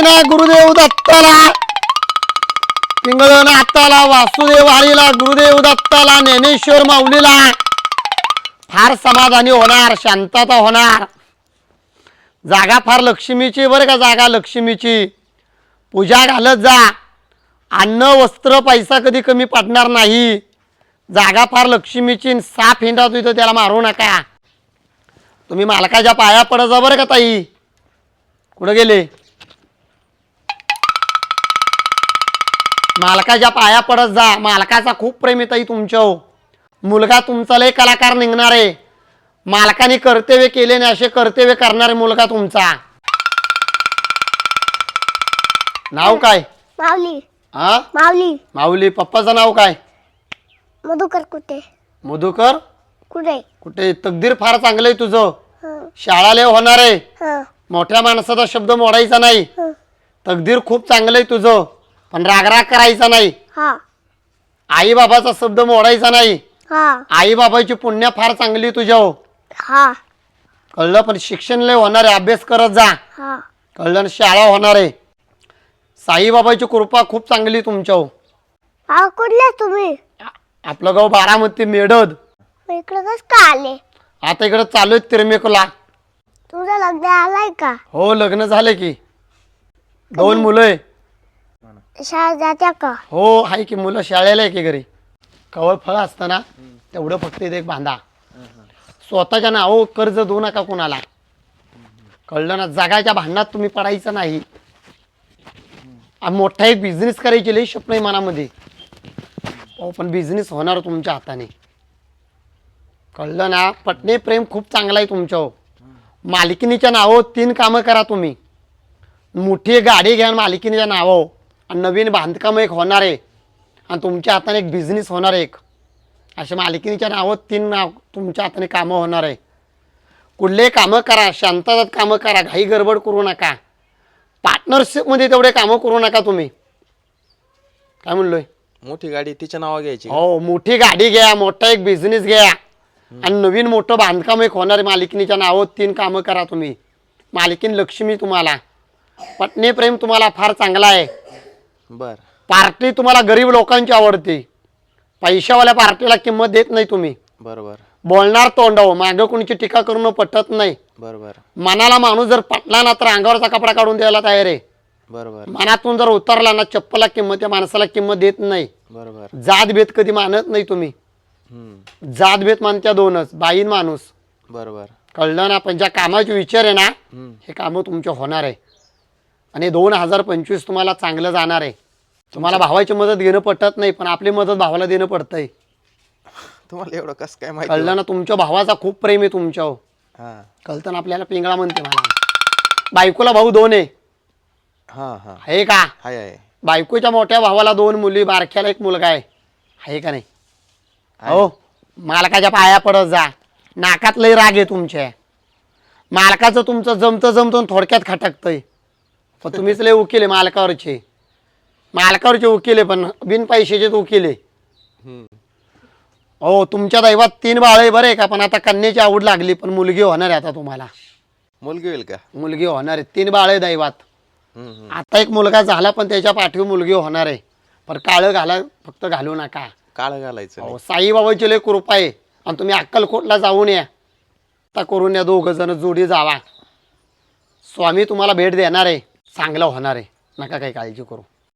ना गुरुदेव दत्ताला. पिंगळण वासुदेव हरीला गुरुदेव दत्ताला ज्ञानेश्वर माऊलीला. फार समाधानी होणार शांतता होणार. जागा फार लक्ष्मीची बरं का जागा लक्ष्मीची. पूजा घालत जा. अन्न वस्त्र पैसा कधी कमी पडणार नाही. जागा फार लक्ष्मीची साप हिंडा इथं त्याला मारू नका. तुम्ही मालकाच्या पाया पडत जा बरं का ताई. कुठं गेले? मालकाच्या पाया पडत जा. मालकाचा खूप प्रेम आहे ताई तुमच्या मुलगा तुमचा लय कलाकार निघणार आहे. मालकाने कर्तव्य केले नाही असे कर्तव्य करणारे मुलगा तुमचा. नाव काय? माऊली. हा माऊली. माऊली पप्पाचं नाव काय? मधुकर कुठे? मधुकर? कुठे? कुठे? तकदीर फार चांगलं आहे तुझं. हं, शाळाले होणार आहे. हं, मोठ्या माणसाचा शब्द मोडायचा नाही. हं. तकदीर खूप चांगलं आहे तुझं. पण रागराग करायचा नाही. हा. आई बाबाचा शब्द मोडायचा नाही. हा. आई बाबाची पुण्य फार चांगली तुझ्या हो हा. कळलं? पण शिक्षण लय होणार आहे. अभ्यास करत जा. हा. कळलं? ना शाळा होणार आहे. साईबाबाची कृपा खूप चांगली तुमच्या हो हा कुठले तुम्ही? आपलं गाव बारामती मग इकडे कस का आले? आता इकडे चालू आहे तिरमेकला. तुमचं लग्न आलाय का? हो लग्न झाले की. दोन मुलं आहे. शाळा जात्या का? हो आहे की मुलं शाळेला आहे की घरी. कवळ फळ असताना तेवढं फक्त इथे एक बांधा. स्वतःच्या नाव कर्ज देऊ नका कोणाला. कळलं ना जगाच्या भांडणात तुम्ही पडायचं नाही. आ, मोठा एक बिझनेस करायची लई स्वप्न आहे मनामध्ये. अहो पण बिझनेस होणार तुमच्या हाताने. कळलं ना पटणे प्रेम खूप चांगला आहे तुमच्या मालकिनीच्या नावावर तीन कामं करा तुम्ही. मोठी गाडी घ्या मालकिनीच्या नावावर. आणि नवीन बांधकाम एक होणार आहे. आणि तुमच्या हाताने एक बिझनेस होणार आहे एक. अशा मालकिनीच्या नावावर तीन नाव तुमच्या हाताने कामं होणार आहे. कुठले कामं करा शांततात कामं करा घाई गडबड करू नका. पार्टनरशिपमध्ये तेवढे कामं करू नका तुम्ही. काय म्हणलोय? मोठी गाडी तिच्या नावा घ्यायची? हो मोठी गाडी घ्या मोठा एक बिझनेस घ्या. आणि नवीन मोठं बांधकाम एक होणार आहे मालकिनीच्या नावावर तीन कामं करा तुम्ही. मालकीन लक्ष्मी तुम्हाला. पत्नी प्रेम तुम्हाला फार चांगला आहे. बर. पार्टी तुम्हाला गरीब लोकांची आवडते. पैशावाल्या पार्टीला किंमत देत नाही तुम्ही. बर बर बोलणार तोंडावं मागं कोणीची टीका करणं पटत नाही. बर बर मनाला माणूस जर पटला ना तर अंगावरचा कपडा काढून द्यायला तयार आहे. बर बर मनातून जर उतरला ना चप्पला किंमत त्या माणसाला किंमत देत नाही. बर बर जात भेद कधी मानत नाही तुम्ही. हम्म. जात भेद मानत्या दोनच बाईन माणूस. बर बर कळलं ना पण ज्या कामाचे विचार आहे ना हे कामं तुमचे होणार आहे. आणि दोन हजार पंचवीस तुम्हाला चांगलं जाणार आहे. तुम्हाला भावाची मदत घेणं पटत नाही पण आपली मदत भावाला देणं पडतंय. तुम्हाला एवढं कस काय माहिती कळलं ना तुमच्या भावाचा खूप प्रेम आहे तुमच्यावर हा. कळतं ना आपल्याला पिंगळा म्हणते मला. बायकोला भाऊ दोन आहे. हा हा. आहे का? हाय आहे बायकोच्या मोठ्या भावाला दोन मुली बारक्याला एक मुलगा आहे. आहे का नाही? हो. मालकाच्या पाया पडत जा. नाकात लय राग आहे तुमच्या. मालकाचं तुमचं जमतं जमतं आणि थोडक्यात खटकतंय. पण तुम्हीच लय वकील आहे मालकावरचे. मालकावरचे वकील आहे पण बिन आहे. हम्म. हो तुमच्या दैवात तीन बाळ आहे बरं का पण आता कन्याची आवड लागली पण मुलगी होणार आहे आता तुम्हाला. मुलगी होईल का? मुलगी होणार आहे तीन बाळ आहे दैवात. आता एक मुलगा झाला पण त्याच्या पाठीवर मुलगी होणार आहे. पण काळं घाला फक्त घालू नका. काळ घालायचं नाही. साईबाबाची लय कृपा आहे. आणि तुम्ही अक्कलकोटला जाऊन या. आता करून या दोघं जण जोडी जावा. स्वामी तुम्हाला भेट देणार आहे. चांगलं होणार आहे. नका काही काळजी करू.